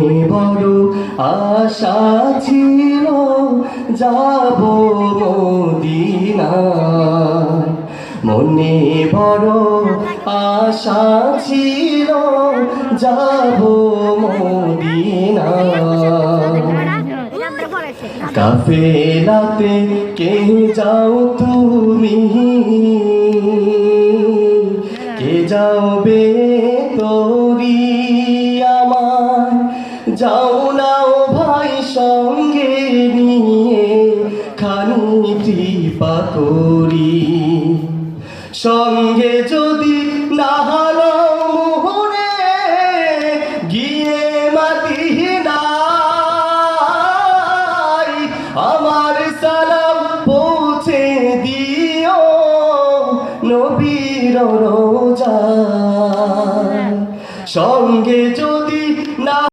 বড় আশা ছিল, যাব মনে বড় আশা ছিল, যাব কাফেলাতে কে যাও তুমি? কে যাবে তোরি আমার যাও নাও ভাই সঙ্গে নিয়ে, খানি কৃপা করি। সঙ্গে যদি না হারা আমার সালাম পৌঁছে দিও নবীর রোজা সঙ্গে যদি না